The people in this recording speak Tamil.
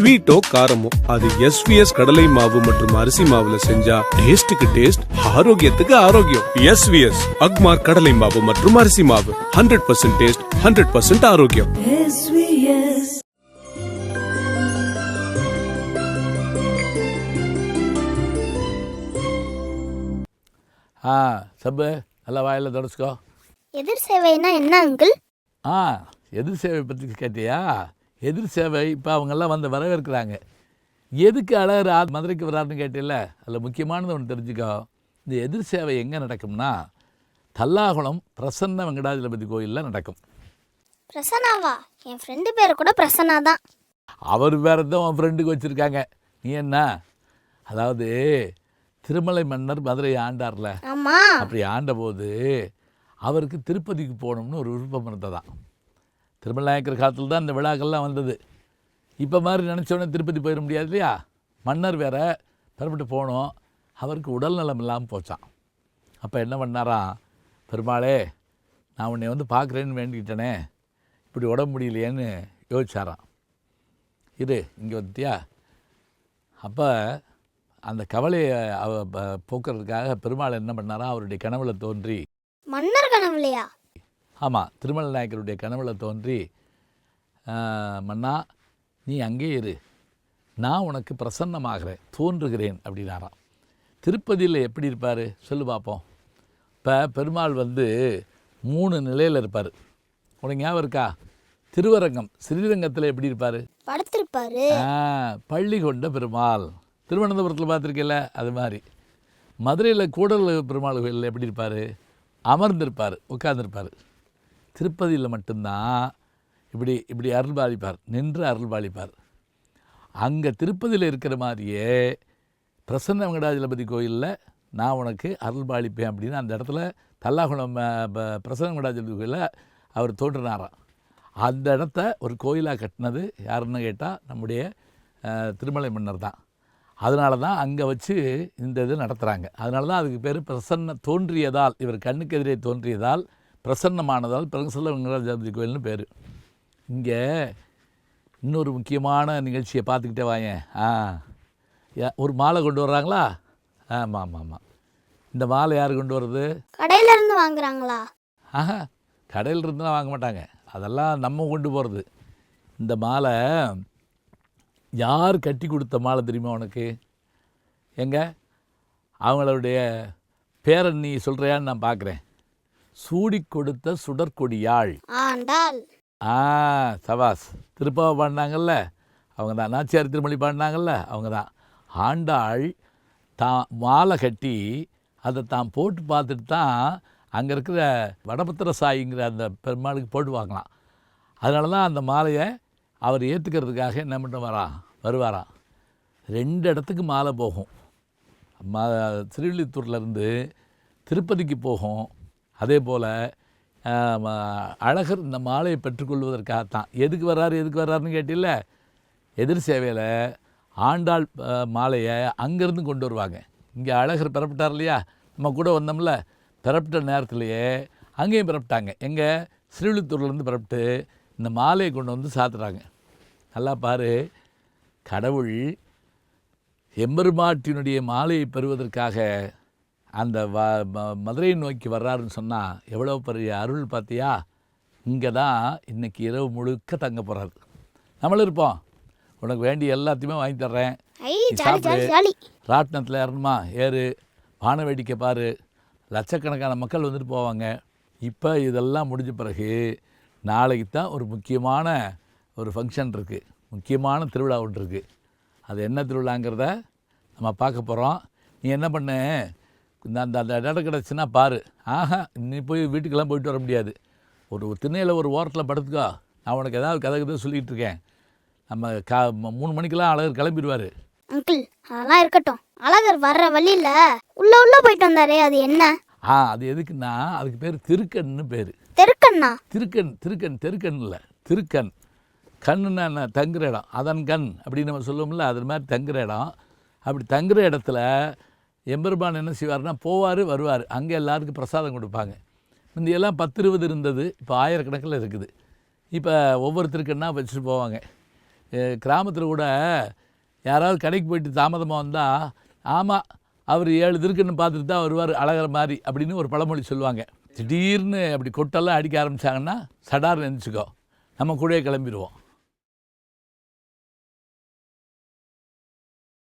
ஸ்வீட்டோ காரமோ அது எஸ்விஎஸ் கடலை மாவு மற்றும் அரிசி மாவுல செஞ்சா டேஸ்டுக்கு டேஸ்ட் ஆரோக்கியத்துக்கு ஆரோக்கியம். எஸ்விஎஸ் அக்மார் கடலை மாவு மற்றும் அரிசி மாவு. Hundred percent taste hundred percent ஆரோக்கியம். ஆ சப்பு நல்லா வாயில் தொடச்சிக்கோ. எதிர் சேவைனா என்ன அங்கிள்? ஆ எதிர் சேவை பற்றி கேட்டியா? எதிர் சேவை இப்போ அவங்கெல்லாம் வந்து வரவேற்கிறாங்க. எதுக்கு அழகர் ஆ மதுரைக்கு வராருன்னு கேட்டில்ல அதில் முக்கியமானது ஒன்று தெரிஞ்சுக்கோ. இந்த எதிர் சேவை எங்கே நடக்கும்னா தல்லாகுளம் பிரசன்ன வெங்கடாஜலபதி கோயிலில் நடக்கும். பிரசன்னாவா? என் ஃப்ரெண்டு பேர் கூட பிரசன்னா தான். அவர் வேற தான் உன் ஃப்ரெண்டுக்கு வச்சுருக்காங்க. நீ என்ன? அதாவது திருமலை மன்னர் மதுரை ஆண்டார்ல. அப்படி ஆண்டபோது அவருக்கு திருப்பதிக்கு போகணும்னு ஒரு விருப்பம் இருந்ததாம். திருமலாயக்கர் காலத்தில் தான் இந்த விழாக்கள்லாம் வந்தது. இப்போ மாதிரி நினச்சோடனே திருப்பதி போயிட முடியாது இல்லையா? மன்னர் வேற பெறப்பட்டு போனோம். அவருக்கு உடல் நலம் இல்லாமல் போச்சான் அப்போ என்ன பண்ணாராம் பெருமாளே நான் உன்னை வந்து பார்க்குறேன்னு வேண்டிக்கிட்டேனே. இப்படி உடம்பு முடியலையேன்னு யோசிச்சாராம். இரு இங்கே வந்துட்டியா? அப்போ அந்த கவலையை அவ ப- போக்குறதுக்காக பெருமாள் என்ன பண்ணாரா? அவருடைய கனவுல தோன்றி மன்னர் கனவுலையா? ஆமாம் திருமலை நாயக்கருடைய கனவுல தோன்றி "ஆ, மன்னா நீ அங்கே இரு. நான் உனக்கு பிரசன்னமாகிறேன் தோன்றுகிறேன் அப்படின்னாராம். திருப்பதியில் எப்படி இருப்பார்? சொல்லு பார்ப்போம் இப்போ பெருமாள் வந்து மூணு நிலையில் இருப்பார். உனக்கு ஞாபகம் இருக்கா? திருவரங்கம் ஸ்ரீரங்கத்தில் எப்படி இருப்பார்? படுத்திருப்பாரு. பள்ளி கொண்ட பெருமாள். திருவனந்தபுரத்தில் பார்த்துருக்கல அது மாதிரி. மதுரையில் கூடல் பெருமாள் கோயிலில் எப்படி இருப்பார்? அமர்ந்திருப்பார் உட்கார்ந்திருப்பார். திருப்பதியில் மட்டும்தான் இப்படி இப்படி அருள்பாலிப்பார் நின்று அருள்பாலிப்பார் அங்கே திருப்பதியில் இருக்கிற மாதிரியே பிரசன்ன வெங்கடாஜலபதி கோயிலில் நான் உனக்கு அருள்பாலிப்பேன் அப்படின்னு அந்த இடத்துல தல்லாகுளம் ப- பிரசன்ன வெங்கடாஜலபதி கோயிலில் அவர் தோன்றினாராம் அந்த இடத்த ஒரு கோயிலாக கட்டினது யாருன்னு கேட்டால் நம்முடைய திருமலை மன்னர் தான். அதனால தான் அங்கே வச்சு இந்த இது நடத்துகிறாங்க அதனால தான் அதுக்கு பேர் பிரசன்ன தோன்றியதால் இவர் கண்ணுக்கு எதிரே தோன்றியதால் பிரசன்னமானதால் பிரசல்ல வெங்கடாஜலபதி கோயில்னு பேர். இங்கே இன்னொரு முக்கியமான நிகழ்ச்சியை பார்த்துக்கிட்டே வாயேன் ஆ. ஒரு மாலை கொண்டு வர்றாங்களா? ஆமாம் ஆமாம் ஆமாம் இந்த மாலை யார் கொண்டு வர்றது? கடையில இருந்து வாங்குறாங்களா? ஆஹா கடையில் இருந்துலாம் வாங்க மாட்டாங்க. அதெல்லாம் நம்ம கொண்டு போகிறது இந்த மாலை யார் கட்டி கொடுத்த மாலை தெரியுமா உனக்கு? எங்க? அவங்களுடைய பேரன் நீ சொல்கிறியான்னு நான் பார்க்குறேன் சூடி கொடுத்த சுடற்கொடியாள். ஆண்டாள். ஆ சபாஸ். திருப்பாவை பாடினாங்கல்ல? அவங்க தான். நாச்சியார் திருமொழி பாடினாங்கல்ல? அவங்க தான். ஆண்டாள் தான் மாலை கட்டி அதை தான் போட்டு பார்த்துட்டு தான் அங்கே இருக்கிற வடபத்திர சாயிங்கிற அந்த பெருமாளுக்கு போட்டு வாங்கலாம் அதனால தான் அந்த மாலையை அவர் ஏற்றுக்கிறதுக்காக என்ன பண்ண வரான் வருவாராம் ரெண்டு இடத்துக்கு மாலை போகும். ம திருவில்லித்தூர்லேருந்து திருப்பதிக்கு போகும். அதே போல் அழகர் இந்த மாலையை பெற்றுக்கொள்வதற்காகத்தான். எதுக்கு வர்றாரு எதுக்கு வர்றாருன்னு கேட்டில்ல எதிர் சேவையில் ஆண்டாள் மாலையை அங்கேருந்து கொண்டு வருவாங்க. இங்கே அழகர் பிறப்பிட்டார் இல்லையா? நம்ம கூட வந்தோம்ல பிறப்பிட்ட நேரத்திலேயே அங்கேயும் பிறப்பிட்டாங்க. எங்கே? ஸ்ரீவில்லித்தூர்லேருந்து பிறப்பிட்டு இந்த மாலையை கொண்டு வந்து சாத்துறாங்க. நல்லா பாரு கடவுள் எம்பெருமாட்டினுடைய மாலையை பெறுவதற்காக அந்த வ மதுரையை நோக்கி வர்றாருன்னு சொன்னால் எவ்வளோ பெரிய அருள் பார்த்தியா இங்கே தான் இன்றைக்கி இரவு முழுக்க தங்க போகிறாரு நம்மளும் இருப்போம். உனக்கு வேண்டிய எல்லாத்தையுமே வாங்கி தர்றேன். சாப்பிடு. ராட்டினத்தில் ஏறணுமா? ஏறு. வான வேடிக்கை பாரு. லட்சக்கணக்கான மக்கள் வந்துட்டு போவாங்க. இப்போ இதெல்லாம் முடிஞ்ச பிறகு நாளைக்கு தான் ஒரு முக்கியமான ஒரு ஃபங்க்ஷன் இருக்குது முக்கியமான திருவிழா ஒன்று இருக்குது அது என்ன திருவிழாங்கிறத நம்ம பார்க்க போகிறோம் நீ என்ன பண்ணு? அந்த அந்த இடம் கிடச்சுன்னா பாரு. ஆஹா நீ போய் வீட்டுக்கெல்லாம் போயிட்டு வர முடியாது. ஒரு ஒரு திண்ணையில் ஒரு ஓரத்தில் படுத்துக்கோ. நான் உனக்கு ஏதாவது கதை கதை சொல்லிகிட்டு இருக்கேன். நம்ம கா மூணு மணிக்கெல்லாம் அழகர் கிளம்பிடுவார். அங்கிள் அதெல்லாம் இருக்கட்டும். அழகர் வர்ற வழியில உள்ள உள்ள போயிட்டு வந்தாரே அது என்ன? ஆ அது எதுக்குன்னா அதுக்கு பேர் திருக்கன்னு பேர். தெருக்கண்ணா? திருக்கண் திருக்கண் தெருக்கண் இல்லை. திருக்கண் கண்ணுன்னா என்ன? தங்குற இடம். அதன் கண் அப்படின்னு நம்ம சொல்லுவோம்ல அது மாதிரி தங்குற இடம். அப்படி தங்குற இடத்துல எம்பெருமான் என்ன செய்வார்னா போவார் வருவார். அங்கே எல்லாருக்கும் பிரசாதம் கொடுப்பாங்க. முந்தியெல்லாம் பத்து இருபது இருந்தது. இப்போ ஆயிரக்கணக்கில் இருக்குது. இப்போ ஒவ்வொருத்தருக்குன்னா வச்சுட்டு போவாங்க? கிராமத்தில் கூட யாராவது கடைக்கு போயிட்டு தாமதமாக வந்தால் ஆமாம் அவர் ஏழு திருக்குன்னு பார்த்துட்டு தான் வருவார் அழகிற மாதிரி அப்படின்னு ஒரு பழமொழி சொல்லுவாங்க. திடீர்னு அப்படி கொட்டெல்லாம் அடிக்க ஆரம்பித்தாங்கன்னா சடார்னு நினச்சிக்கோ நம்ம கூடயே கிளம்பிடுவோம்.